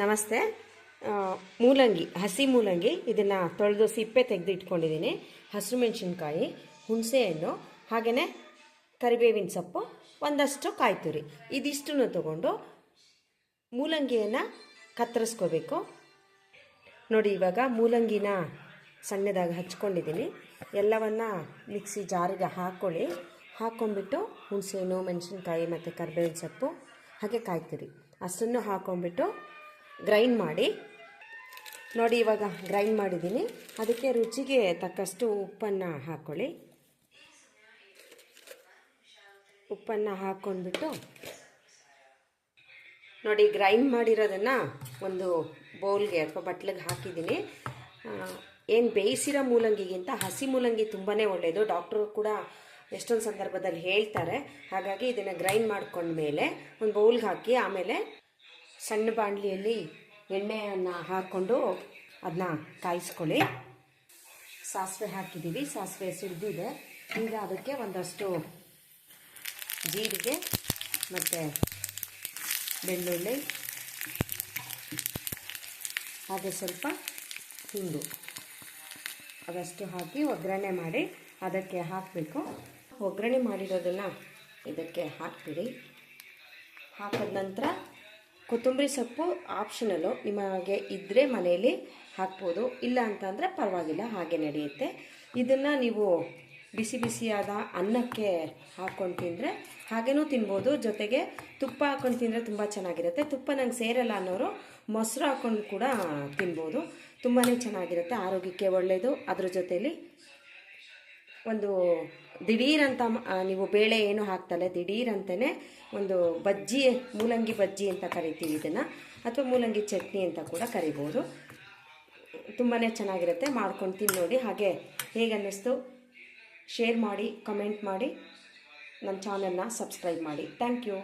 ನಮಸ್ತೆ. ಮೂಲಂಗಿ, ಹಸಿ ಮೂಲಂಗಿ, ಇದನ್ನು ತೊಳೆದು ಸಿಪ್ಪೆ ತೆಗೆದು ಇಟ್ಕೊಂಡಿದ್ದೀನಿ ಹಸಿರು ಮೆಣಸಿನ್ಕಾಯಿ, ಹುಣಸೆಹಣ್ಣು ಹಾಗೆಯೇ ಕರಿಬೇವಿನ ಸೊಪ್ಪು, ಒಂದಷ್ಟು ಕಾಯಿ ತುರಿ ಇದಿಷ್ಟನ್ನು ತಗೊಂಡು ಮೂಲಂಗಿಯನ್ನು ಕತ್ತರಿಸ್ಕೋಬೇಕು. ನೋಡಿ, ಇವಾಗ ಮೂಲಂಗಿನ ಸಣ್ಣದಾಗಿ ಹಚ್ಕೊಂಡಿದ್ದೀನಿ. ಎಲ್ಲವನ್ನು ಮಿಕ್ಸಿ ಜಾರಿಗೆ ಹಾಕ್ಕೊಳ್ಳಿ. ಹಾಕ್ಕೊಂಡ್ಬಿಟ್ಟು ಹುಣಸೆಹಣ್ಣು, ಮೆಣಸಿನ್ಕಾಯಿ ಮತ್ತು ಕರಿಬೇವಿನ ಸೊಪ್ಪು ಹಾಗೆ ತುರಿ ಅಷ್ಟನ್ನು ಹಾಕ್ಕೊಂಡ್ಬಿಟ್ಟು ಗ್ರೈಂಡ್ ಮಾಡಿ. ನೋಡಿ, ಇವಾಗ ಗ್ರೈಂಡ್ ಮಾಡಿದ್ದೀನಿ. ಅದಕ್ಕೆ ರುಚಿಗೆ ತಕ್ಕಷ್ಟು ಉಪ್ಪನ್ನು ಹಾಕ್ಕೊಳ್ಳಿ ಉಪ್ಪನ್ನು ಹಾಕ್ಕೊಂಡ್ಬಿಟ್ಟು ನೋಡಿ ಗ್ರೈಂಡ್ ಮಾಡಿರೋದನ್ನು ಒಂದು ಬೌಲ್ಗೆ ಅಥವಾ ಬಟ್ಲಿಗೆ ಹಾಕಿದ್ದೀನಿ. ಏನು ಬೇಯಿಸಿರೋ ಮೂಲಂಗಿಗಿಂತ ಹಸಿ ಮೂಲಂಗಿ ತುಂಬಾ ಒಳ್ಳೆಯದು ಡಾಕ್ಟ್ರು ಕೂಡ ಎಷ್ಟೊಂದು ಸಂದರ್ಭದಲ್ಲಿ ಹೇಳ್ತಾರೆ. ಹಾಗಾಗಿ ಇದನ್ನು ಗ್ರೈಂಡ್ ಮಾಡ್ಕೊಂಡ್ಮೇಲೆ ಒಂದು ಬೌಲ್ಗೆ ಹಾಕಿ, ಆಮೇಲೆ ಸಣ್ಣ ಬಾಣಲಿಯಲ್ಲಿ ಎಣ್ಣೆಯನ್ನು ಹಾಕ್ಕೊಂಡು ಅದನ್ನ ಕಾಯಿಸ್ಕೊಳ್ಳಿ. ಸಾಸಿವೆ ಹಾಕಿದ್ದೀವಿ, ಸಾಸಿವೆ ಸಿಡಿದಿದೆ ಈಗ ಅದಕ್ಕೆ ಒಂದಷ್ಟು ಜೀರಿಗೆ ಮತ್ತು ಬೆಳ್ಳುಳ್ಳಿ, ಹಾಗೆ ಸ್ವಲ್ಪ ಹಿಂಗು. ಅದಷ್ಟು ಹಾಕಿ ಒಗ್ಗರಣೆ ಮಾಡಿ ಅದಕ್ಕೆ ಹಾಕಬೇಕು. ಒಗ್ಗರಣೆ ಮಾಡಿರೋದನ್ನು ಇದಕ್ಕೆ ಹಾಕ್ಬಿಡಿ ಹಾಕಿದ ನಂತರ ಕೊತ್ತಂಬರಿ ಸೊಪ್ಪು ಆಪ್ಷನಲ್ಲು ನಿಮಗೆ ಇದ್ದರೆ ಮನೆಯಲ್ಲಿ ಹಾಕ್ಬೋದು. ಇಲ್ಲ ಅಂತಂದರೆ ಪರವಾಗಿಲ್ಲ, ಹಾಗೆ ನಡೆಯುತ್ತೆ. ಇದನ್ನು ನೀವು ಬಿಸಿ ಬಿಸಿಯಾದ ಅನ್ನಕ್ಕೆ ಹಾಕ್ಕೊಂಡು ತಿಂದರೆ ಹಾಗೇನೂ ತಿನ್ಬೋದು. ಜೊತೆಗೆ ತುಪ್ಪ ಹಾಕ್ಕೊಂಡು ತಿಂದರೆ ತುಂಬ ಚೆನ್ನಾಗಿರುತ್ತೆ. ತುಪ್ಪ ನಂಗೆ ಸೇರಲ್ಲ ಅನ್ನೋರು ಮೊಸರು ಹಾಕ್ಕೊಂಡು ಕೂಡ ತಿನ್ಬೋದು. ತುಂಬಾ ಚೆನ್ನಾಗಿರುತ್ತೆ. ಆರೋಗ್ಯಕ್ಕೆ ಒಳ್ಳೆಯದು ಅದ್ರ ಜೊತೆಯಲ್ಲಿ ಒಂದು ದಿಢೀರಂತ ನೀವು ಬೇಳೆ ಏನು ಹಾಕ್ತಲ್ಲ ದಿಢೀರ್ ಅಂತಲೇ ಒಂದು ಬಜ್ಜಿ, ಮೂಲಂಗಿ ಬಜ್ಜಿ ಅಂತ ಕರಿತೀವಿ ಇದನ್ನು, ಅಥವಾ ಮೂಲಂಗಿ ಚಟ್ನಿ ಅಂತ ಕೂಡ ಕರಿಬೋದು. ತುಂಬಾ ಚೆನ್ನಾಗಿರುತ್ತೆ, ಮಾಡ್ಕೊಂಡು ತಿನ್ನೋಡಿ ನೋಡಿ. ಹಾಗೆ ಹೇಗೆ ಅನ್ನಿಸ್ತು? ಶೇರ್ ಮಾಡಿ, ಕಮೆಂಟ್ ಮಾಡಿ. ನನ್ನ ಚಾನಲ್ನ ಸಬ್ಸ್ಕ್ರೈಬ್ ಮಾಡಿ. Thank you.